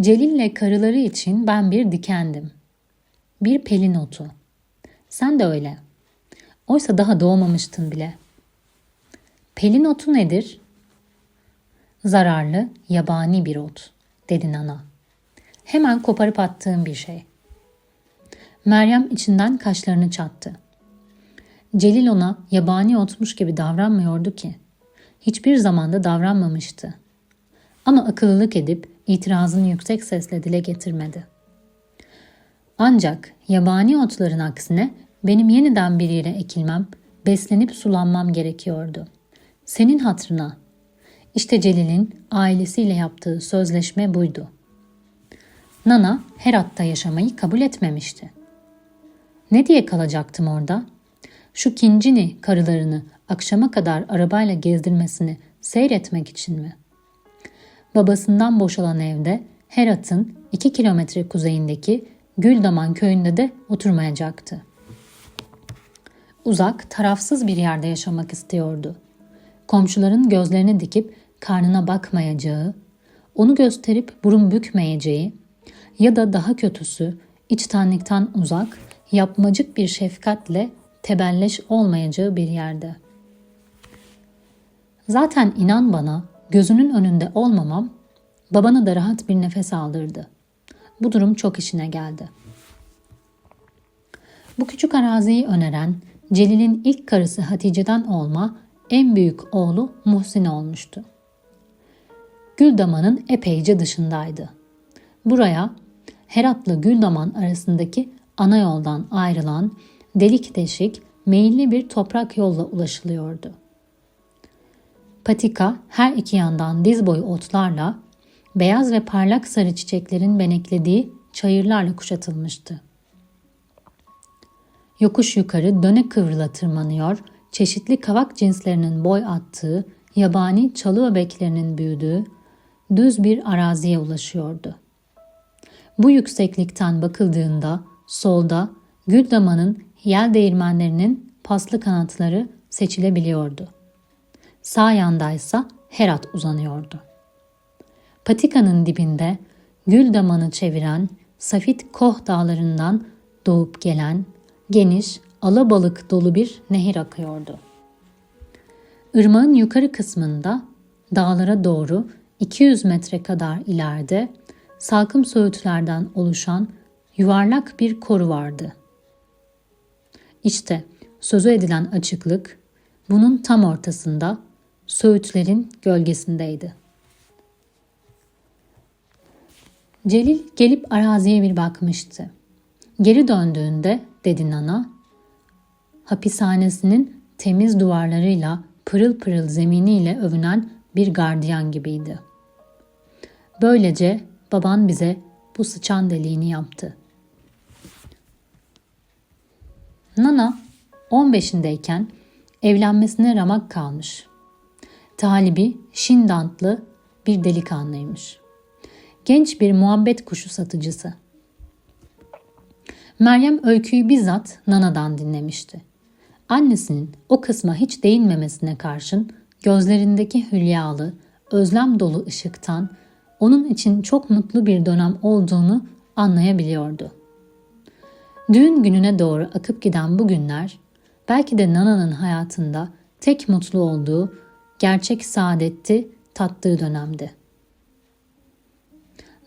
Celil'le karıları için ben bir dikendim. Bir pelin otu. Sen de öyle. Oysa daha doğmamıştın bile. Pelin otu nedir? Zararlı, yabani bir ot, dedi Nana. Hemen koparıp attığım bir şey. Meryem içinden kaşlarını çattı. Celil ona yabani otmuş gibi davranmıyordu ki. Hiçbir zamanda davranmamıştı. Ama akıllılık edip itirazını yüksek sesle dile getirmedi. Ancak yabani otların aksine benim yeniden bir yere ekilmem, beslenip sulanmam gerekiyordu. Senin hatrına. İşte Celil'in ailesiyle yaptığı sözleşme buydu. Nana Herat'ta yaşamayı kabul etmemişti. Ne diye kalacaktım orada? Şu kincini karılarını akşama kadar arabayla gezdirmesini seyretmek için mi? Babasından boşalan evde Herat'ın iki kilometre kuzeyindeki Güldaman köyünde de oturmayacaktı. Uzak, tarafsız bir yerde yaşamak istiyordu. Komşuların gözlerini dikip karnına bakmayacağı, onu gösterip burun bükmeyeceği ya da daha kötüsü içtenlikten uzak, yapmacık bir şefkatle tebelleş olmayacağı bir yerde. Zaten inan bana gözünün önünde olmamam babana da rahat bir nefes aldırdı. Bu durum çok işine geldi. Bu küçük araziyi öneren Celil'in ilk karısı Hatice'den olma en büyük oğlu Muhsin olmuştu. Güldaman'ın epeyce dışındaydı. Buraya Herat'la Güldaman arasındaki ana yoldan ayrılan delik deşik meyilli bir toprak yolla ulaşılıyordu. Patika her iki yandan diz boyu otlarla, beyaz ve parlak sarı çiçeklerin beneklediği çayırlarla kuşatılmıştı. Yokuş yukarı döne kıvrıla tırmanıyor, çeşitli kavak cinslerinin boy attığı, yabani çalı öbeklerinin büyüdüğü düz bir araziye ulaşıyordu. Bu yükseklikten bakıldığında solda Güldaman'ın yel değirmenlerinin paslı kanatları seçilebiliyordu. Sağ yandaysa Herat uzanıyordu. Patikanın dibinde gül damanı çeviren Safit Koh dağlarından doğup gelen geniş alabalık dolu bir nehir akıyordu. Irmağın yukarı kısmında dağlara doğru 200 metre kadar ileride salkım söğütlerden oluşan yuvarlak bir koru vardı. İşte sözü edilen açıklık bunun tam ortasında söğütlerin gölgesindeydi. Celil gelip araziye bir bakmıştı. Geri döndüğünde dedi Nana, hapishanesinin temiz duvarlarıyla pırıl pırıl zeminiyle övünen bir gardiyan gibiydi. Böylece baban bize bu sıçan deliğini yaptı. Nana 15'indeyken evlenmesine ramak kalmış. Talibi Şindantlı bir delikanlıymış. Genç bir muhabbet kuşu satıcısı. Meryem öyküyü bizzat Nana'dan dinlemişti. Annesinin o kısma hiç değinmemesine karşın gözlerindeki hülyalı, özlem dolu ışıktan onun için çok mutlu bir dönem olduğunu anlayabiliyordu. Düğün gününe doğru akıp giden bu günler belki de Nana'nın hayatında tek mutlu olduğu gerçek saadetti tattığı dönemdi.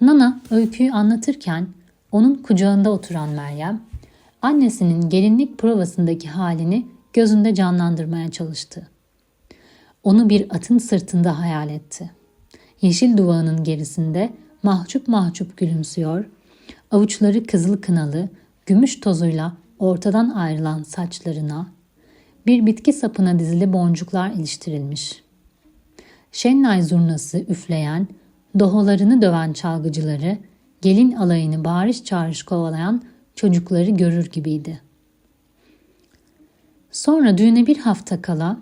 Nana öyküyü anlatırken onun kucağında oturan Meryem, annesinin gelinlik provasındaki halini gözünde canlandırmaya çalıştı. Onu bir atın sırtında hayal etti. Yeşil duvağının gerisinde mahcup mahcup gülümsüyor, avuçları kızıl kınalı, gümüş tozuyla ortadan ayrılan saçlarına, bir bitki sapına dizili boncuklar iliştirilmiş. Şennay zurnası üfleyen, doholarını döven çalgıcıları, gelin alayını bağırış çağırış kovalayan çocukları görür gibiydi. Sonra düğüne bir hafta kala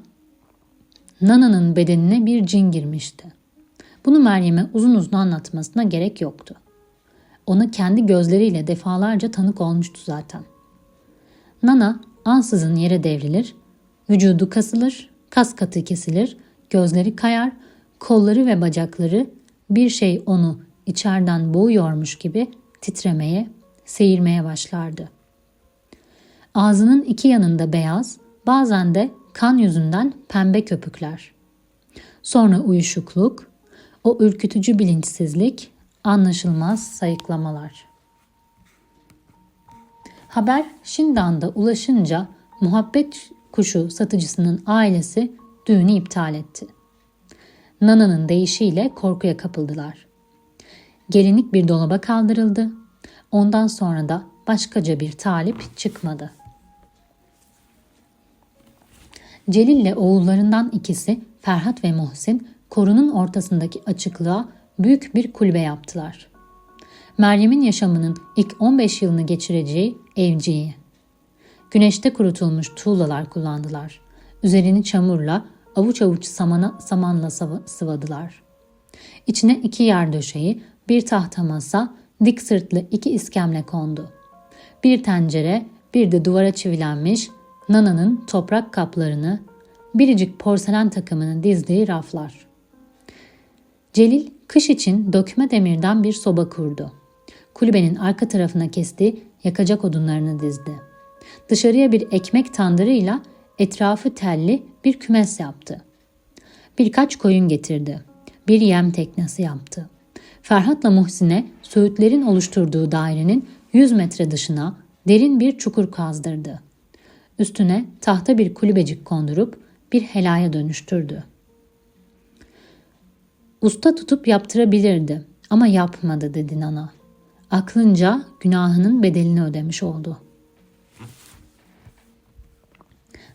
Nana'nın bedenine bir cin girmişti. Bunu Meryem'e uzun uzun anlatmasına gerek yoktu. Ona kendi gözleriyle defalarca tanık olmuştu zaten. Nana ansızın yere devrilir, vücudu kasılır, kas katı kesilir, gözleri kayar, kolları ve bacakları bir şey onu içeriden boğuyormuş gibi titremeye, seyirmeye başlardı. Ağzının iki yanında beyaz, bazen de kan yüzünden pembe köpükler. Sonra uyuşukluk, o ürkütücü bilinçsizlik, anlaşılmaz sayıklamalar. Haber Şindan'da ulaşınca muhabbet kuşu satıcısının ailesi düğünü iptal etti. Nana'nın deyişiyle korkuya kapıldılar. Gelinlik bir dolaba kaldırıldı. Ondan sonra da başkaca bir talip çıkmadı. Celil ile oğullarından ikisi Ferhat ve Muhsin korunun ortasındaki açıklığa büyük bir kulübe yaptılar. Meryem'in yaşamının ilk 15 yılını geçireceği evciyi. Güneşte kurutulmuş tuğlalar kullandılar. Üzerini çamurla, avuç avuç samana, samanla sıvadılar. İçine iki yer döşeği, bir tahta masa, dik sırtlı iki iskemle kondu. Bir tencere, bir de duvara çivilenmiş Nana'nın toprak kaplarını, biricik porselen takımını dizdiği raflar. Celil kış için dökme demirden bir soba kurdu. Kulübenin arka tarafına kesti, yakacak odunlarını dizdi. Dışarıya bir ekmek tandırıyla etrafı telli bir kümes yaptı. Birkaç koyun getirdi. Bir yem teknesi yaptı. Ferhat'la Muhsin'e Söğütlerin oluşturduğu dairenin 100 metre dışına derin bir çukur kazdırdı. Üstüne tahta bir kulübecik kondurup bir helaya dönüştürdü. Usta tutup yaptırabilirdi ama yapmadı dedi Nana. Aklınca günahının bedelini ödemiş oldu.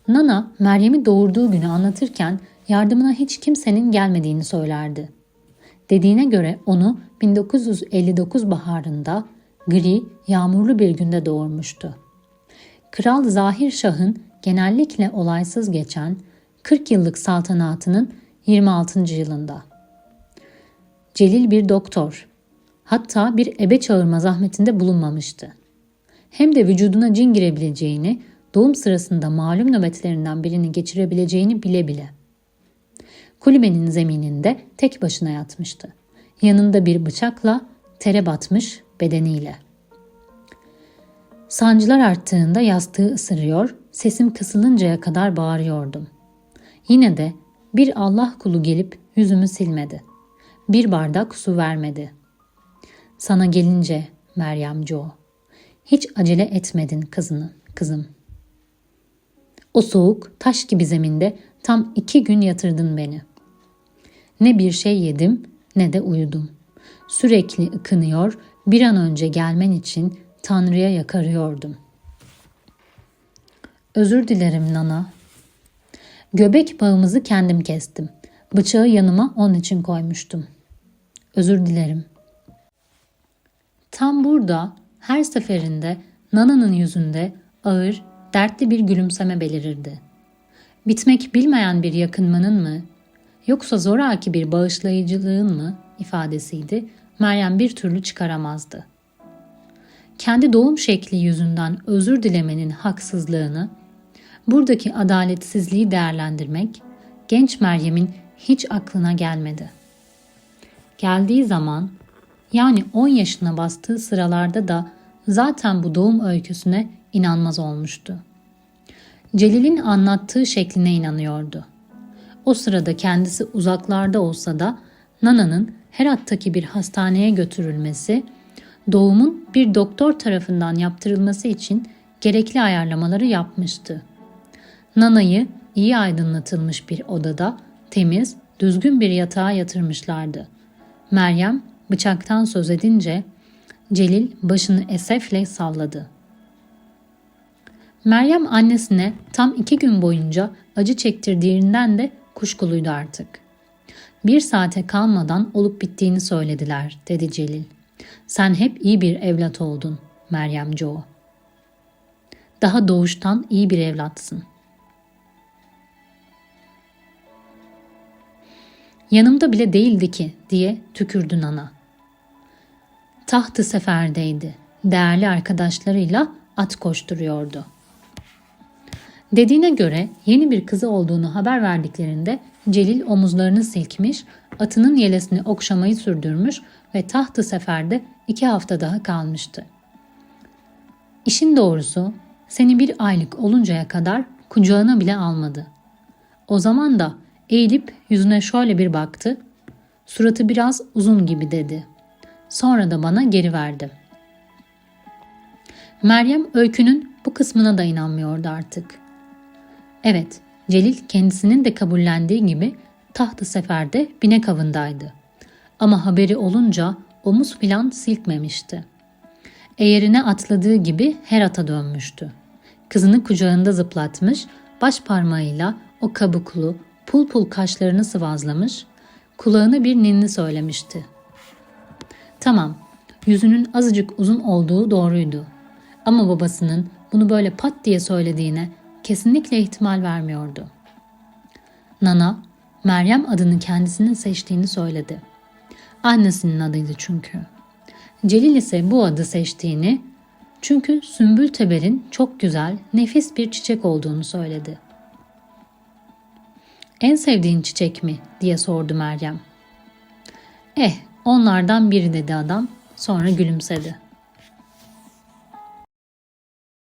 Nana Meryem'i doğurduğu günü anlatırken yardımına hiç kimsenin gelmediğini söylerdi. Dediğine göre onu 1959 baharında gri, yağmurlu bir günde doğurmuştu. Kral Zahir Şah'ın genellikle olaysız geçen 40 yıllık saltanatının 26. yılında. Celil bir doktor, hatta bir ebe çağırma zahmetinde bulunmamıştı. Hem de vücuduna cin girebileceğini, doğum sırasında malum nöbetlerinden birini geçirebileceğini bile bile. Kulübenin zemininde tek başına yatmıştı. Yanında bir bıçakla tere batmış bedeniyle. Sancılar arttığında yastığı ısırıyor, sesim kısılıncaya kadar bağırıyordum. Yine de bir Allah kulu gelip yüzümü silmedi. Bir bardak su vermedi. Sana gelince Meryem Jo, hiç acele etmedin kızını, kızım. O soğuk, taş gibi zeminde tam iki gün yatırdın beni. Ne bir şey yedim ne de uyudum. Sürekli ıkınıyor, bir an önce gelmen için Tanrı'ya yakarıyordum. Özür dilerim Nana. Göbek bağımızı kendim kestim. Bıçağı yanıma onun için koymuştum. Özür dilerim. Tam burada her seferinde Nana'nın yüzünde ağır, dertli bir gülümseme belirirdi. Bitmek bilmeyen bir yakınmanın mı, yoksa zoraki bir bağışlayıcılığın mı ifadesiydi, Meryem bir türlü çıkaramazdı.'' kendi doğum şekli yüzünden özür dilemenin haksızlığını, buradaki adaletsizliği değerlendirmek genç Meryem'in hiç aklına gelmedi. Geldiği zaman yani 10 yaşına bastığı sıralarda da zaten bu doğum öyküsüne inanmaz olmuştu. Celil'in anlattığı şekline inanıyordu. O sırada kendisi uzaklarda olsa da Nana'nın Herat'taki bir hastaneye götürülmesi doğumun bir doktor tarafından yaptırılması için gerekli ayarlamaları yapmıştı. Nana'yı iyi aydınlatılmış bir odada temiz, düzgün bir yatağa yatırmışlardı. Meryem bıçaktan söz edince Celil başını esefle salladı. Meryem annesine tam iki gün boyunca acı çektirdiğinden de kuşkuluydu artık. Bir saate kalmadan olup bittiğini söylediler, dedi Celil. Sen hep iyi bir evlat oldun Meryem Joe. Daha doğuştan iyi bir evlatsın. Yanımda bile değildi ki diye tükürdü Nana. Tahtı seferdeydi. Değerli arkadaşlarıyla at koşturuyordu. Dediğine göre yeni bir kızı olduğunu haber verdiklerinde Celil omuzlarını silkmiş, atının yelesini okşamayı sürdürmüş ve tahtı seferde iki hafta daha kalmıştı. İşin doğrusu seni bir aylık oluncaya kadar kucağına bile almadı. O zaman da eğilip yüzüne şöyle bir baktı. Suratı biraz uzun gibi dedi. Sonra da bana geri verdi. Meryem öykünün bu kısmına da inanmıyordu artık. Evet, Celil kendisinin de kabullendiği gibi tahtı seferde binek avındaydı. Ama haberi olunca omuz filan silkmemişti. Eğerine atladığı gibi Herat'a dönmüştü. Kızını kucağında zıplatmış, baş parmağıyla o kabuklu, pul pul kaşlarını sıvazlamış, kulağına bir ninni söylemişti. Tamam, yüzünün azıcık uzun olduğu doğruydu. Ama babasının bunu böyle pat diye söylediğine kesinlikle ihtimal vermiyordu. Nana, Meryem adını kendisinin seçtiğini söyledi. Annesinin adıydı çünkü. Celil ise bu adı seçtiğini çünkü Sümbül Teber'in çok güzel, nefis bir çiçek olduğunu söyledi. En sevdiğin çiçek mi diye sordu Meryem. Eh, onlardan biri dedi adam, sonra gülümsedi.